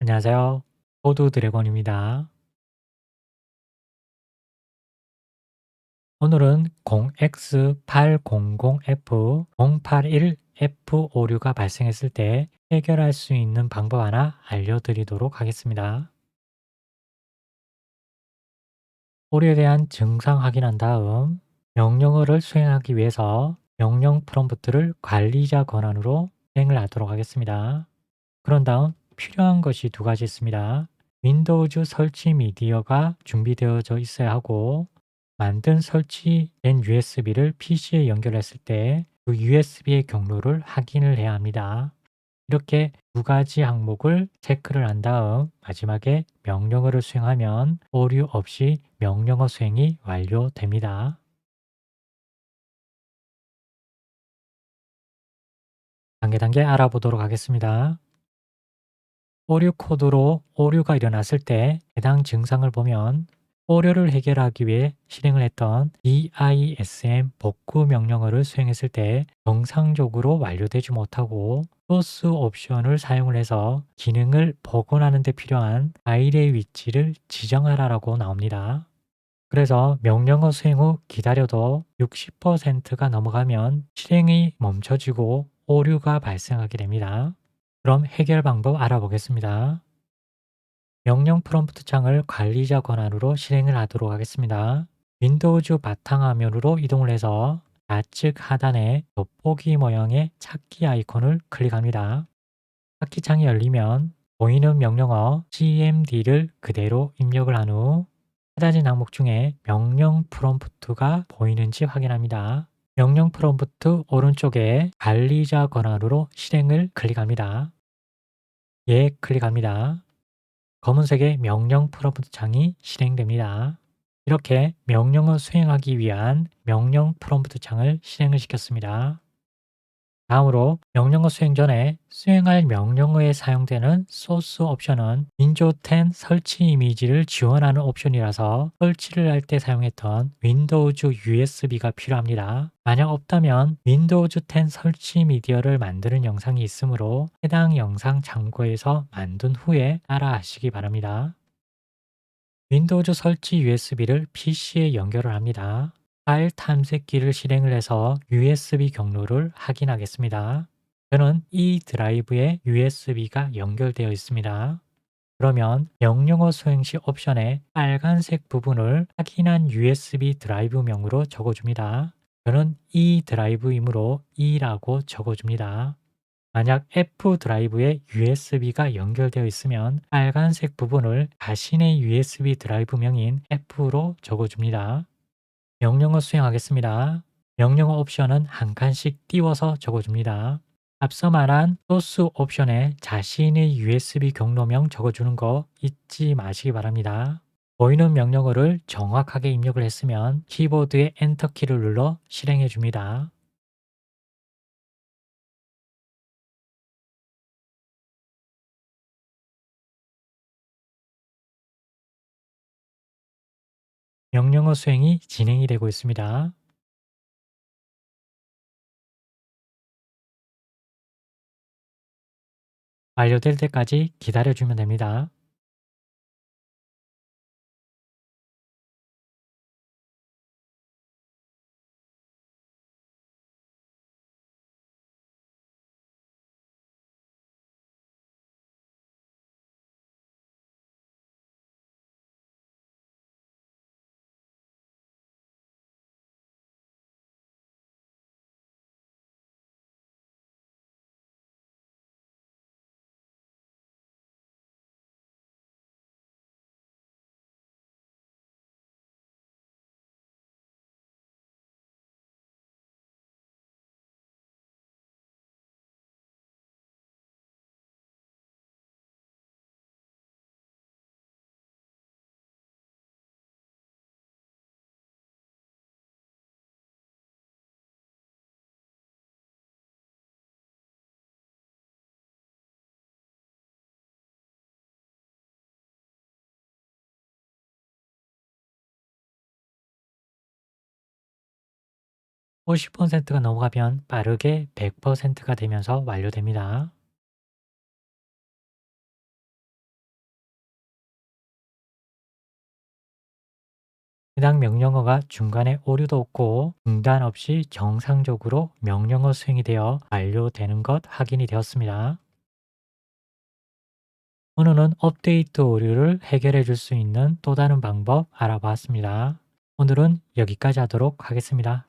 안녕하세요. 포드 드래곤입니다. 오늘은 0x800F 081F 오류가 발생했을 때 해결할 수 있는 방법 하나 알려드리도록 하겠습니다. 오류에 대한 증상 확인한 다음 명령어를 수행하기 위해서 명령 프롬프트를 관리자 권한으로 수행을 하도록 하겠습니다. 그런 다음 필요한 것이 두 가지 있습니다. 윈도우즈 설치 미디어가 준비되어져 있어야 하고 만든 설치된 USB를 PC에 연결했을 때 그 USB의 경로를 확인을 해야 합니다. 이렇게 두 가지 항목을 체크를 한 다음 마지막에 명령어를 수행하면 오류 없이 명령어 수행이 완료됩니다. 단계 단계 알아보도록 하겠습니다. 오류 코드로 오류가 일어났을 때 해당 증상을 보면 오류를 해결하기 위해 실행을 했던 DISM 복구 명령어를 수행했을 때 정상적으로 완료되지 못하고 소스 옵션을 사용을 해서 기능을 복원하는 데 필요한 파일의 위치를 지정하라라고 나옵니다. 그래서 명령어 수행 후 기다려도 60%가 넘어가면 실행이 멈춰지고 오류가 발생하게 됩니다. 그럼 해결 방법 알아보겠습니다. 명령 프롬프트 창을 관리자 권한으로 실행을 하도록 하겠습니다. 윈도우즈 바탕화면으로 이동을 해서 좌측 하단에 돋보기 모양의 찾기 아이콘을 클릭합니다. 찾기 창이 열리면 보이는 명령어 cmd를 그대로 입력을 한 후 찾아진 항목 중에 명령 프롬프트가 보이는지 확인합니다. 명령 프롬프트 오른쪽에 관리자 권한으로 실행을 클릭합니다. 예 클릭합니다. 검은색의 명령 프롬프트 창이 실행됩니다. 이렇게 명령을 수행하기 위한 명령 프롬프트 창을 실행을 시켰습니다. 다음으로 명령어 수행 전에 수행할 명령어에 사용되는 소스 옵션은 윈도우 10 설치 이미지를 지원하는 옵션이라서 설치를 할 때 사용했던 윈도우즈 USB가 필요합니다. 만약 없다면 윈도우즈 10 설치 미디어를 만드는 영상이 있으므로 해당 영상 참고해서 만든 후에 따라 하시기 바랍니다. 윈도우즈 설치 USB를 PC에 연결을 합니다. 파일 탐색기를 실행을 해서 USB 경로를 확인하겠습니다. 저는 이 드라이브에 USB가 연결되어 있습니다. 그러면 명령어 수행 시 옵션에 빨간색 부분을 확인한 USB 드라이브명으로 적어줍니다. 저는 이 드라이브이므로 E라고 적어줍니다. 만약 F 드라이브에 USB가 연결되어 있으면 빨간색 부분을 자신의 USB 드라이브명인 F로 적어줍니다. 명령어 수행하겠습니다. 명령어 옵션은 한 칸씩 띄워서 적어줍니다. 앞서 말한 소스 옵션에 자신의 USB 경로명 적어주는 거 잊지 마시기 바랍니다. 보이는 명령어를 정확하게 입력을 했으면 키보드의 엔터키를 눌러 실행해 줍니다. 명령어 수행이 진행이 되고 있습니다. 완료될 때까지 기다려주면 됩니다. 50%가 넘어가면 빠르게 100%가 되면서 완료됩니다. 해당 명령어가 중간에 오류도 없고 중단 없이 정상적으로 명령어 수행이 되어 완료되는 것 확인이 되었습니다. 오늘은 업데이트 오류를 해결해 줄 수 있는 또 다른 방법 알아봤습니다. 오늘은 여기까지 하도록 하겠습니다.